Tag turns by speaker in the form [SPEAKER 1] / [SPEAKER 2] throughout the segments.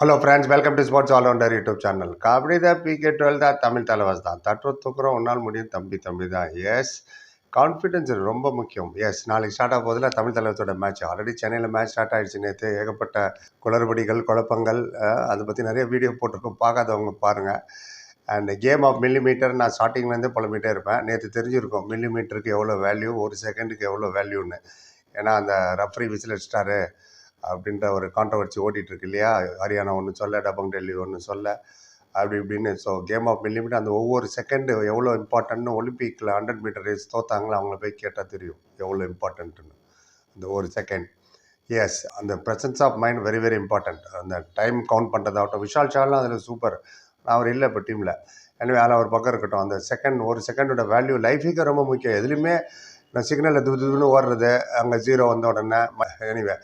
[SPEAKER 1] Hello friends welcome to sports allrounder YouTube channel kabaddi தான் PK twelve தான் தமிழ் தலைவாஸ் தான் தட்டு தூக்குறோம் உன்னால் முடியும் தம்பி தம்பி தான். எஸ் கான்ஃபிடென்ஸ் ரொம்ப முக்கியம். எஸ் நாளைக்கு ஸ்டார்ட் ஆக போதில் தமிழ் தலைவத்தோட மேட்ச் ஆல்ரெடி சென்னையில் மேட்ச் ஸ்டார்ட் ஆயிடுச்சு நேற்று ஏகப்பட்ட குளறுபடிகள் குழப்பங்கள் அதை பற்றி நிறைய வீடியோ போட்டிருக்கோம். பார்க்காதவங்க பாருங்கள் அண்ட் கேம் ஆஃப் மில்லிமீட்டர் நான் ஸ்டார்டிங்லேருந்து புலம்பிகிட்டே இருப்பேன். நேற்று தெரிஞ்சிருக்கும் மில்லிமீட்டருக்கு எவ்வளோ வேல்யூ ஒரு செகண்டுக்கு எவ்வளோ வேல்யூன்னு ஏன்னா அந்த ரெஃப்ரி விசில் அடிச்சிட்டாரு. அப்படின்ற ஒரு கான்ட்ரவர்சி ஓட்டிகிட்டு இருக்கு இல்லையா? ஹரியானா ஒன்று சொல்ல டபங் டெல்லி ஒன்று சொல்ல அப்படி இப்படின்னு. ஸோ கேம் ஆஃப் மில்லிமீட்டர் அந்த ஒவ்வொரு செகண்டு எவ்வளோ இம்பார்ட்டன்ட்னு ஒலிம்பிக்கில் ஹண்ட்ரட் மீட்டர் ரேஸ் தோத்தாங்களோ அவங்கள போய் கேட்டால் தெரியும் எவ்வளோ இம்பார்ட்டன்ட்டுன்னு அந்த ஒரு செகண்ட் எஸ் அந்த presence of mind very very important அந்த டைம் கவுண்ட் பண்ணுறதாகட்டும் விஷால் ஷாலாம் அதில் சூப்பர் நான் அவர் இல்லை இப்போ டீமில் எனவே அதில் ஒரு பக்கம் இருக்கட்டும். அந்த செகண்ட் ஒரு செகண்டோட வேல்யூ லைஃபுக்கு ரொம்ப முக்கியம். எதுலேயுமே நான் சிக்னலில் துது துதுன்னு ஓடுறது அங்கே ஜீரோ வந்த உடனே எனிவே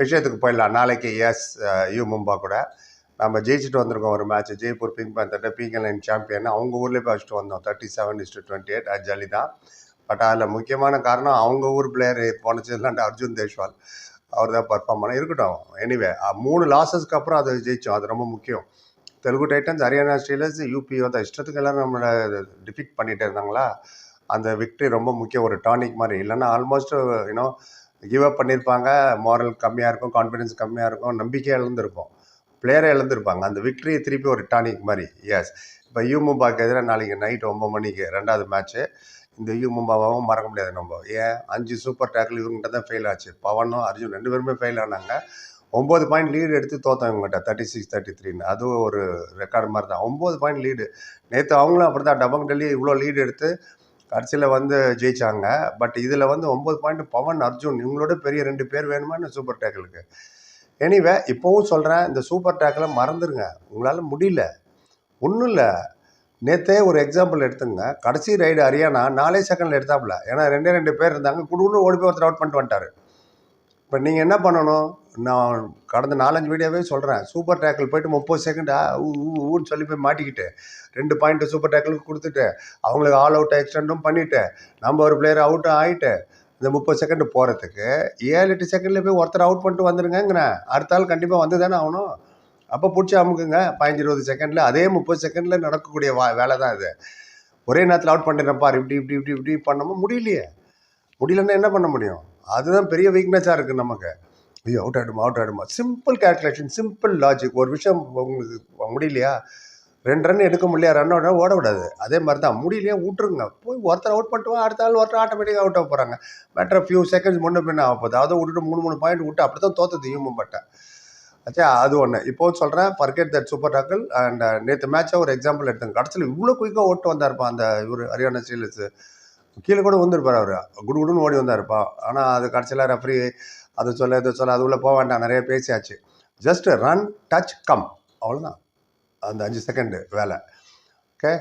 [SPEAKER 1] விஷயத்துக்கு போயிடலாம். நாளைக்கு எஸ் யூ மும்பா கூட. நம்ம ஜெயிச்சுட்டு வந்திருக்கோம் ஒரு மேட்ச் ஜெய்ப்பூர் பிங்க் பேந்தர்ட்ட பிங்க் லைன் சாம்பியன் அவங்க ஊர்லேயே வச்சுட்டு வந்தோம். Thirty seven is to twenty eight அது ஜாலி தான். பட் அதில் முக்கியமான காரணம் அவங்க ஊர் பிளேயர் போனச்சுலாண்டு அர்ஜுன் தேஷ்வால். அவர் தான் பர்ஃபார்ம் பண்ண. இருக்கட்டும். எனிவே மூணு லாஸஸ்க்கு அப்புறம் அதை ஜெயித்தோம் அது ரொம்ப முக்கியம். Telugu Titans Haryana Steelers UP வந்து இஷ்டத்துக்கு எல்லாரும் நம்மளை டிஃபிக் பண்ணிகிட்டே இருந்தாங்களா? அந்த விக்ட்ரி ரொம்ப முக்கியம். ஒரு டானிக் மாதிரி. இல்லைன்னா ஆல்மோஸ்ட் யூனோ கிவ் அப் பண்ணியிருப்பாங்க மாரல் கம்மியாக இருக்கும் கான்ஃபிடன்ஸ் கம்மியாக இருக்கும் நம்பிக்கை இழந்திருக்கும் பிளேயரை இழந்திருப்பாங்க அந்த விக்ட்ரி திருப்பி ஒரு டானிக் மாதிரி. எஸ் இப்போ யூ மும்பாக்கு எதிராக நாளைக்கு நைட் ஒம்பது மணிக்கு ரெண்டாவது மேட்ச்சு இந்த யூ மும்பாவும் மறக்க முடியாது நம்ம. ஏன்? அஞ்சு சூப்பர் டேக்கிள் இவங்ககிட்ட தான் ஃபெயில் ஆச்சு. பவனும் அர்ஜுன் ரெண்டு பேருமே ஃபெயில் ஆனாங்க. ஒம்பது பாயிண்ட் லீடு எடுத்து தோத்தோம் இவங்ககிட்ட. தேர்ட்டி சிக்ஸ் தேர்ட்டி த்ரீன்னு அதுவும் ஒரு ரெக்கார்டு மாதிரி தான். ஒம்பது பாயிண்ட் லீடு நேற்று அவங்களும் அப்படி தான் டபங் டெல்லி இவ்வளோ லீடு எடுத்து கடைசியில் வந்து ஜெயிச்சாங்க. பட் இதில் வந்து ஒம்பது பாயிண்ட் பவன் அர்ஜுன் இவங்களோட பெரிய ரெண்டு பேர் வேணுமா சூப்பர் டேக்கிளுக்கு எனிவே இப்போவும் சொல்கிறேன் இந்த சூப்பர் டேக்கில் மறந்துடுங்க உங்களால் முடியல. ஒன்றும் இல்லை. நேற்றே ஒரு எக்ஸாம்பிள் எடுத்துங்க. கடைசி ரைடு ஹரியானா நாலே செகண்டில் எடுத்தாப்புல. ஏன்னா ரெண்டே ரெண்டு பேர் இருந்தாங்க. குடுன்னு ஓடி போய் ஒருத்தர் அவுட் பண்ணிட்டு வந்துட்டார். இப்போ நீங்கள் என்ன பண்ணணும்? நான் கடந்த நாலஞ்சு வீடியோவே சொல்கிறேன் சூப்பர் டேக்கிள் போயிட்டு முப்பது செகண்டா ஊ ஊன்னு சொல்லி போய் மாட்டிக்கிட்டு ரெண்டு பாயிண்ட்டு சூப்பர் டேக்கிளுக்கு கொடுத்துட்டு அவங்களுக்கு ஆல் அவுட் எக்ஸ்டெண்டும் பண்ணிவிட்டு நம்ம ஒரு பிளேயர் அவுட்டும் ஆகிட்டு இந்த முப்பது செகண்டு போகிறதுக்கு ஏழு எட்டு செகண்டில் போய் ஒருத்தர் அவுட் பண்ணிட்டு வந்துருங்கிறேன் அடுத்த ஆள் கண்டிப்பாக வந்து தானே ஆகணும். அப்போ பிடிச்சி அமுக்குங்க. பதினஞ்சு இருபது செகண்டில் அதே முப்பது செகண்டில் நடக்கக்கூடிய வா வேலை தான் இது. ஒரே நேரத்தில் அவுட் பண்ணிடுறேன் பாரு. இப்படி இப்படி இப்படி இப்படி பண்ணாமல் முடியலையே. முடியலன்னா என்ன பண்ண முடியும்? அதுதான் பெரிய வீக்னஸாக இருக்குது நமக்கு. ஐயோ அவுட் ஆகிடுமா அவுட் ஆகிடுமா சிம்பிள் கேல்குலேஷன் சிம்பிள் லாஜிக் ஒரு விஷயம் உங்களுக்கு முடியலையா? ரெண்டு ரன் எடுக்க முடியல ரன் அவுட் ஓட அதே மாதிரி தான் முடியலையா? விட்ருங்க போய் ஒருத்தர் அவுட் பண்ணிட்டு அடுத்த ஆள் ஒருத்தர் ஆட்டோமேட்டிக்காக அவுட் ஆக போகிறாங்க மேட்ரு ஃபியூ செகண்ட்ஸ் முன்ன பின்ன ஆக போகுது. அதை விட்டுட்டு மூணு மூணு பாயிண்ட் விட்டு அப்படி தான் தோத்தது யூமும் பட்டேன் ஆச்சா அது ஒன்று இப்போ சொல்கிறேன் forget that super tackle and நேற்று மேட்சை ஒரு எக்ஸாம்பிள் எடுத்தேன். கடைசியில் இவ்வளோ குயிக்காக ஓட்டு வந்தார்ப்பா அந்த இவர் ஹரியானா ஸ்டீலர்ஸ் கீழே கூட வந்துருப்பார் அவர். குடு குடுன்னு ஓடி வந்தாருப்பா. ஆனால் அது கடைசியில் ரெஃப்ரி அதை சொல்ல இதை சொல்ல அது உள்ளே போக வேண்டாம். நிறைய பேசியாச்சு. ஜஸ்ட் ரன் டச் கம் அவ்வளோதான் அந்த அஞ்சு செகண்டு வேலை. ஓகே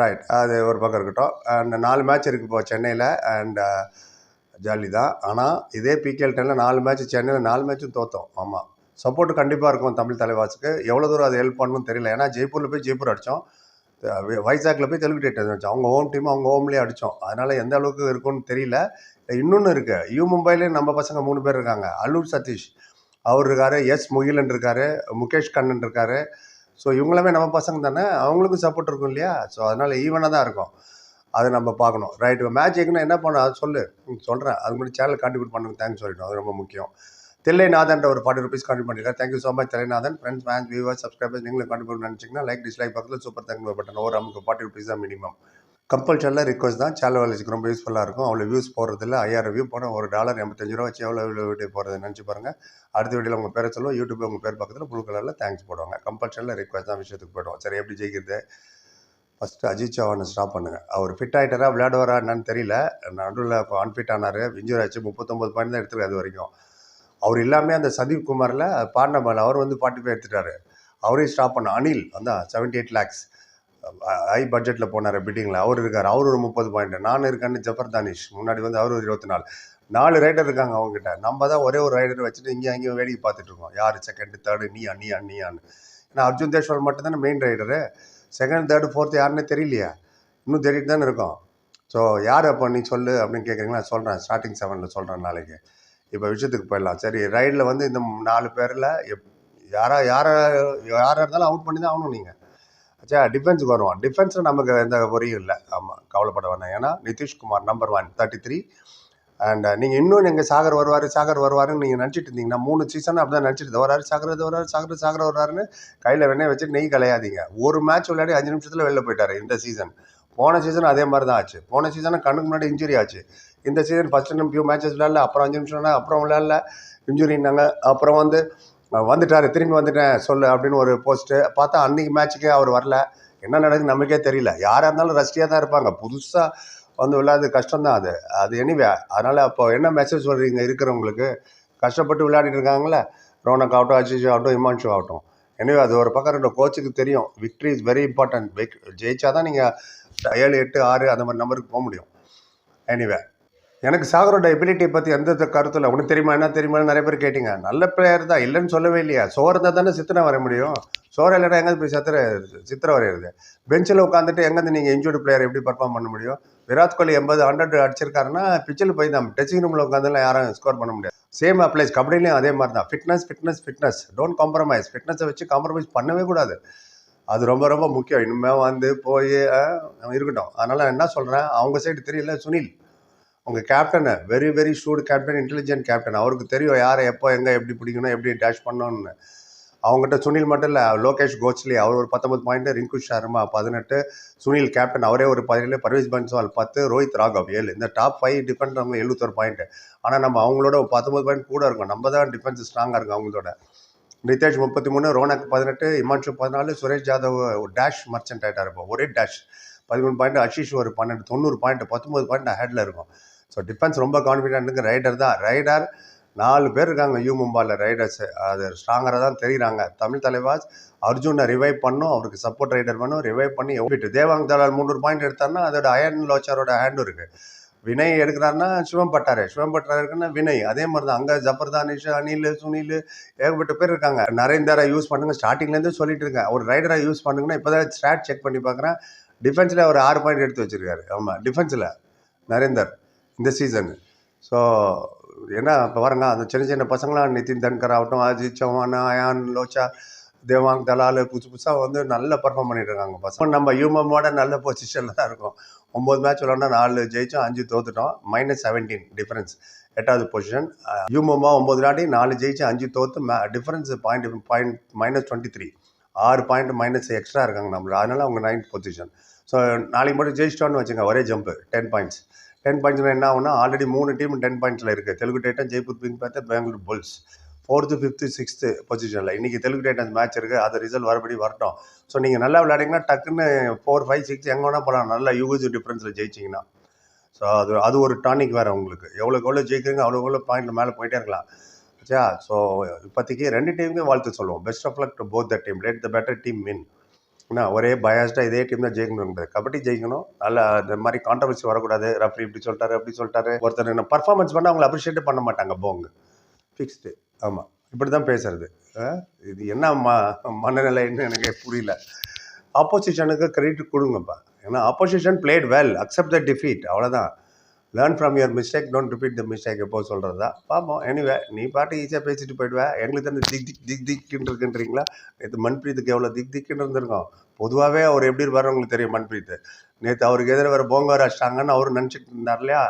[SPEAKER 1] ரைட் அது ஒரு பக்கம் இருக்கட்டும். அண்ட் நாலு மேட்ச் இருக்குது இப்போ சென்னையில். அண்ட் uh, ஜாலி தான் ஆனால் இதே பிகேஎல் டெனில் நாலு மேட்ச் சென்னையில் நாலு மேட்சும் தோத்தோம். ஆமாம் சப்போர்ட் கண்டிப்பாக இருக்கும் தமிழ் தலைவாசுக்கு. எவ்வளோ தூரம் அது ஹெல்ப் பண்ணணும்னு தெரியல. ஏன்னா ஜெய்ப்பூரில் போய் ஜெய்ப்பூர் அடித்தோம் வைசாக்கில் போய் தெலுங்கு டேட் அவங்க ஹோம் டீம் அவங்க ஹோம்லேயே அடித்தோம் அதனால் எந்த அளவுக்கு இருக்கும்னு தெரியல. இன்னொன்று இருக்குது யூ மும்பைலேயே நம்ம பசங்க மூணு பேர் இருக்காங்க. அல்லூர் சதீஷ். அவர் இருக்காரு எஸ் முகிலன் இருக்காரு முகேஷ் கண்ணன் இருக்காரு. ஸோ இவங்களுமே நம்ம பசங்க தானே? அவங்களுக்கும் சப்போர்ட் இருக்கும் இல்லையா? ஸோ அதனால் ஈவனாக தான் இருக்கும். அதை நம்ம பார்க்கணும். ரைட் மேட்ச் எங்கன்னா என்ன பண்ண அது சொல்லு. சொல்கிறேன் அது முன்னாடி சேனல் கான்ட்ரிபியூட் பண்ணுங்க தேங்க்ஸ் சொல்லிட்டோம். அது ரொம்ப முக்கியம். தில்லைநாதன்ற ஒரு ஃபார்ட்டி ருபீஸ் கான்ட்ரிபியூட் பண்ணியிருக்காரு thank you so much Thillainathan. Friends fans viewers subscribers நீங்களும் கான்ட்ரிபியூட் நினச்சிங்கன்னா லைக் டிஸ்லைக் பக்கத்தில் சூப்பர் தேங்க் பட்டன் ஒரு நமக்கு ஃபார்ட்டி ருபீஸ் தான் மினிமம் கம்பல்சரில் ரிக்வஸ்ட் தான். சேனல் வேலைக்கு ரொம்ப யூஸ்ஃபுல்லாக இருக்கும். அவ்வளோ வியூஸ் போகிறதில்ல ஐயாயிரம் வியூ போனால் ஒரு டாலர் எண்பத்தஞ்சு ரூபா வச்சு எவ்வளோ எவ்வளோ வீடியோ போகிறது நினச்சி பாருங்கள் அடுத்த வீடியோவில் உங்கள் பேரை சொல்லுவோம். யூடியூப் உங்கள் பேர் பக்கத்தில் ப்ளூ கலரில் தேங்க்ஸ் போடுவாங்க. கம்பல்சரில் ரிக்வஸ்ட் தான் விஷயத்துக்கு போய்டுவோம். சரி எப்படி ஜெயிக்கிறது? ஃபஸ்ட்டு அஜித் சவானை ஸ்டாப் பண்ணுங்கள் அவர் ஃபிட் ஆகிட்டாரா விளையாடுவாரா என்னன்னு தெரியல. நடுவில் இப்போ அன்ஃபிட் ஆனார். இன்ஜூரி ஆச்சு முப்பத்தொம்பது பாயிண்ட் தான் எடுத்துருக்கு அது வரைக்கும். அவர் இல்லாமல் அந்த சதீப் குமாரில் பாடின பால் அவர் வந்து பாட்டு போய் எடுத்துட்டாரு. அவரையும் ஸ்டாப் பண்ண அனில் அதான் செவன்ட்டி எயிட் லேக்ஸ் ஹை பட்ஜெட்டில் போனார் பிட்டிங்கில் அவர் இருக்கார் அவர் ஒரு முப்பது பாயிண்ட் நான் இருக்கேன்னு ஜஃபர் தானிஷ் முன்னாடி வந்து அவர் ஒரு இருபத்தி நாலு. நாலு ரைடர் இருக்காங்க அவங்ககிட்ட. நம்ம தான் ஒரே ஒரு ரைடர் வச்சுட்டு இங்கேயும் அங்கேயும் வேடிக்கை பார்த்துட்டு இருக்கோம். யார் செகண்ட் தேர்டு நீ நீ நீயான்னு ஏன்னா அர்ஜுன் தேஷ்வர் மட்டும்தானே main raider second third fourth யாருன்னே தெரியலையா. இன்னும் தேடிட்டு தானே இருக்கோம். ஸோ யார் அப்போ நீ சொல்லு அப்படின்னு கேட்குறீங்களா சொல்கிறேன் ஸ்டார்டிங் செவனில் சொல்கிறேன் நாளைக்கு. இப்போ விஷயத்துக்கு போயிடலாம். சரி ரைடில் வந்து இந்த நாலு பேரில் எப் யாரா யாரை யாராக இருந்தாலும் அவுட் பண்ணி தான் ஆகணும் நீங்கள் ஆச்சா டிஃபென்ஸுக்கு வருவோம். டிஃபென்ஸில் நமக்கு எந்த பொரியும் இல்லை. ஆமாம் கவலைப்பட வேணாம். ஏன்னா Nitish Kumar number one thirty three and நீங்கள் இன்னும் எங்கள் சாகர் வருவார் சாகர் வருவாருன்னு நீங்கள் நினச்சிட்டு இருந்தீங்கன்னா மூணு சீசன் அப்படி தான் நினச்சிட்டு வராரு சாகர் இது சாகர் சாகர் வர்றாருன்னு கையில் வெண்ணெய் வச்சுட்டு நெய் கலையாதீங்க. ஒரு மேட்ச் விளையாடி அஞ்சு நிமிஷத்தில் வெளில போயிட்டாரு இந்த சீசன் போன சீசன் அதே மாதிரி தான் ஆச்சு. போன சீசனை கண்ணுக்கு முன்னாடி இன்ஜுரி ஆச்சு. இந்த சீசன் ஃபஸ்ட் நம்ம ஃபியூ மேட்சஸ் விளையாடல அப்புறம் அஞ்சு நிமிஷம் அப்புறம் விளையாடல. இன்ஜுரின்னாங்க அப்புறம் வந்து வந்துட்டார். திரும்பி வந்துட்டேன் சொல்லு அப்படின்னு ஒரு போஸ்ட்டு பார்த்தா அன்னைக்கு மேட்ச்சுக்கே அவர் வரல. என்ன நடக்குது நமக்கே தெரியல. யாராக இருந்தாலும் ரஷ்டியாக தான் இருப்பாங்க. புதுசாக வந்து விளையாடுறது கஷ்டம் தான் அது. அது எனிவே அதனால் அப்போ என்ன மெசேஜ் சொல்கிறீங்க இருக்கிறவங்களுக்கு? கஷ்டப்பட்டு விளையாடிட்டு இருக்காங்களே ரோனக் ஆகட்டும் அஜிஷ் ஆகட்டும் இமான்ஷு ஆகட்டும். எனவே அது ஒரு பக்கம் ரெண்டு கோச்சுக்கு தெரியும். விக்ட்ரி இஸ் வெரி இம்பார்ட்டன்ட் ஜெயிச்சா தான் நீங்கள் ஏழு எட்டு ஆறு அந்த மாதிரி நம்பருக்கு போக முடியும். எனிவே எனக்கு சாகரோட எபிலிட்டியை பற்றி எந்த கருத்தில் கருத்தும் இல்லை. உனக்கு தெரியுமா என்ன தெரியுமா நிறைய பேர் கேட்டிங்க. நல்ல பிளேயர் தான் இல்லைன்னு சொல்லவே இல்லையா? சோறு இருந்தால் தானே சித்திரம் வர முடியும். சோறு இல்லைனா எங்கே போய் சித்திர சித்திரம் வரையிறது. பெஞ்சில் உட்காந்துட்டு எங்கேருந்து நீங்கள் இன்ஜூர்டு பிளேயர் எப்படி பர்ஃபார்ம் பண்ண முடியும்? விராட் கோலி எண்பது ஹண்ட்ரட் அடிச்சிருக்காருன்னா பிச்சில் போய் தான் டச்சிங் ரூமில் உட்காந்துலாம் யாரும் ஸ்கோர் பண்ண முடியாது. சேம் அப்ளைஸ் கபடிலையும் அதே மாதிரி தான். Fitness fitness fitness don't compromise ஃபிட்னஸை வச்சு காம்ப்ரமைஸ் பண்ணவே கூடாது. அது ரொம்ப ரொம்ப முக்கியம். இனிமே வந்து போய் இருக்கட்டும். அதனால் என்ன சொல்கிறேன் அவங்க சைடு தெரியல சுனில். உங்கள் captain very very shrewd captain intelligent captain அவருக்கு தெரியும் யாரை எப்போ எங்கே எப்படி பிடிக்கணும் எப்படி டேஷ் பண்ணணும்னு. அவங்ககிட்ட சுனில் மட்டும் இல்லை லோகேஷ் கோச்லி அவர் ஒரு பத்தொம்பது பாயிண்ட் ரிங்கு சர்மா பதினெட்டு சுனில் கேப்டன் அவரே ஒரு பதினேழு பர்வேஸ் பன்சால் பத்து ரோஹித் ராகவ் ஏழு. இந்த டாப் ஃபைவ் டிஃபெண்ட் அவங்க எழுபத்தொரு பாயிண்ட் ஆனால் நம்ம அவங்களோட ஒரு பத்தொம்பது பாயிண்ட் கூட இருக்கும். நம்ம தான் டிஃபென்ஸ் ஸ்ட்ராங்காக இருக்கும் அவங்களோட. நிதேஷ் முப்பத்தி மூணு ரோனக் பதினெட்டு இமான்ஷு பதினாலு சுரேஷ் ஜாதவ் டேஷ் மர்ச்சன்ட் ஆகிட்டார் இப்போ ஒரே டேஷ் பதிமூணு பாயிண்ட் அஷிஷ் ஒரு பன்னெண்டு தொண்ணூறு பாயிண்ட் பத்தொம்பது பாயிண்ட் ஹெட்டில் இருக்கும். ஸோ டிஃபென்ஸ் ரொம்ப கான்ஃபிடென்ட்டுங்க ரைடர் தான். ரைடர் நாலு பேர் இருக்காங்க யூ மும்பாவில் ரைடர்ஸ் அது ஸ்ட்ராங்கராக தான் தெரிகிறாங்க தமிழ் தலைவாஸ் அர்ஜுனை ரிவைவ் பண்ணும். அவருக்கு சப்போர்ட் ரைடர் பண்ணும். ரிவைவ் பண்ணி எவ்விட்டு தேவாங் தலால் முந்நூறு பாயிண்ட் எடுத்தாருன்னா அதோட அயன் லோச்சாரோட ஹேண்டும் இருக்குது வினய் எடுக்கிறாருன்னா சிவம் பட்டாரு. சிவம் பட்டாரு இருக்குன்னா வினய் அதே மாதிரி தான் அங்கே ஜபர்தானிஷ் அனில் சுனில் ஏகப்பட்ட பேர் இருக்காங்க. நரேந்தரை யூஸ் பண்ணுங்க. ஸ்டார்டிங்லேருந்து சொல்லிட்டு இருக்கேன் ஒரு ரைடரை யூஸ் பண்ணுங்கன்னா இப்போ தான் ஸ்டாட் செக் பண்ணி பார்க்குறேன் டிஃபென்ஸில் ஒரு ஆறு பாயிண்ட் எடுத்து வச்சிருக்காரு. ஆமாம் டிஃபென்ஸில் நரேந்தர் இந்த சீசன் ஸோ என்ன இப்போ பாருங்க. அந்த சின்ன சின்ன பசங்களாம் நிதின் தன்கர் ஆகட்டும் அஜித் சௌஹான் அயான் லோச்சா தேவாங் தலால் புதுசு புதுசாக வந்து நல்ல பர்ஃபார்ம் பண்ணிட்டு இருக்காங்க பசங்க நம்ம ஹியூமமோட நல்ல பொசிஷனில் தான் இருக்கும். ஒம்பது மேட்ச் விளாண்டா நாலு ஜெயிச்சோம் அஞ்சு தோத்துட்டோம். மைனஸ் செவன்டீன் டிஃபரன்ஸ் எட்டாவது பொசிஷன் யூமமா ஒம்பது நாட்டி நாலு ஜெயிச்சு அஞ்சு தோத்து difference point point minus twenty three ஆறு பாயிண்ட் மைனஸ் எக்ஸ்ட்ரா இருக்காங்க நம்மள. அதனால அவங்க நைன்த் பொசிஷன் ஸோ நாளைக்கு மட்டும் ஜெயிச்சிட்டோன்னு வச்சுங்க ஒரே ஜம்ப் டென் பாயிண்ட்ஸ் டென் பாயிண்ட்ஸில் என்ன ஆகுனா ஆல்ரெடி மூணு டீம் டென் பாயிண்ட்ஸில் இருக்குது Telugu data Jaipur pink Panthers Bangalore Bulls. Fourth fifth sixth பொசிஷனில் இன்றைக்கி தெலுங்கு டைட்டன்ஸ் மேட்ச் இருக்குது அது ரிசல்ட் வரபடி வரட்டும். ஸோ நீங்கள் நல்லா விளையாடிங்கன்னா டக்குன்னு ஃபோர் ஃபைவ் சிக்ஸ் எங்கே வேணால் போகலாம் நல்லா யூஸ் டிஃப்ரென்ஸில் ஜெயிச்சிங்கன்னா. ஸோ அது அது ஒரு டானிக் வேறு உங்களுக்கு. எவ்வளோக்கு எவ்வளோ ஜெயிக்கிறீங்க அவ்வளோ எவ்வளோ பாயிண்ட் மேலே போயிட்டே இருக்கலாம். சரியா ஸோ இப்போதைக்கு ரெண்டு டீமுக்கும் வாழ்த்து சொல்லுவோம். Best of luck to both the team let the better team win என்ன ஒரே பயாஸ்டாக இதே டீம் தான் ஜெயிக்கணும் கபடி ஜெயிக்கணும். நல்லா இந்த மாதிரி கான்ட்ரவர்சி வரக்கூடாது. ரஃப்ரி இப்படி சொல்லிட்டாரு அப்படி சொல்லிட்டாரு. ஒருத்தர் என்ன பர்ஃபார்மன்ஸ் பண்ணால் அவங்களை அப்ரிஷியேட் பண்ண மாட்டாங்க போங்க. ஃபிக்ஸ்டு ஆமாம் இப்படி தான் பேசுறது இது என்ன ம மனநிலைன்னு எனக்கு புரியல. ஆப்போசிஷனுக்கு கிரெடிட் கொடுங்கப்பா. ஏன்னா opposition played well accept the defeat அவ்வளோதான் learn from your mistake don't repeat the mistake எப்போ சொல்கிறது தான் பார்ப்போம் எனிவே நீ பாட்டு ஈஸியாக பேசிட்டு போயிடுவேன் எங்களுக்கு வந்து திக் திக் திக் திக்குன்னு இருக்குன்றீங்களா? நேற்று மன்பிரீத்துக்கு எவ்வளோ திக் திக்குன்னு இருந்திருக்கோம். பொதுவாகவே அவர் எப்படி இருப்பார் உங்களுக்கு தெரியும் மன்பிரீத் நேற்று அவருக்கு எதிர வேறு போங்க வர வச்சிட்டாங்கன்னு அவர் நினச்சிட்டு இருந்தார் இல்லையா?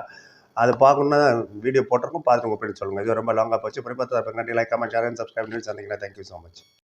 [SPEAKER 1] அதை பார்க்கணுன்னா வீடியோ போட்டிருக்கோம் பார்த்துட்டு உங்கள் ஃப்ரெண்ட் சொல்லுங்கள் இது ரொம்ப லாங்காக போச்சு. அப்புறம் பார்த்து like comment share and subscribe பண்ணி சந்திங்கன்னா தேங்க்யூ ஸோ மச்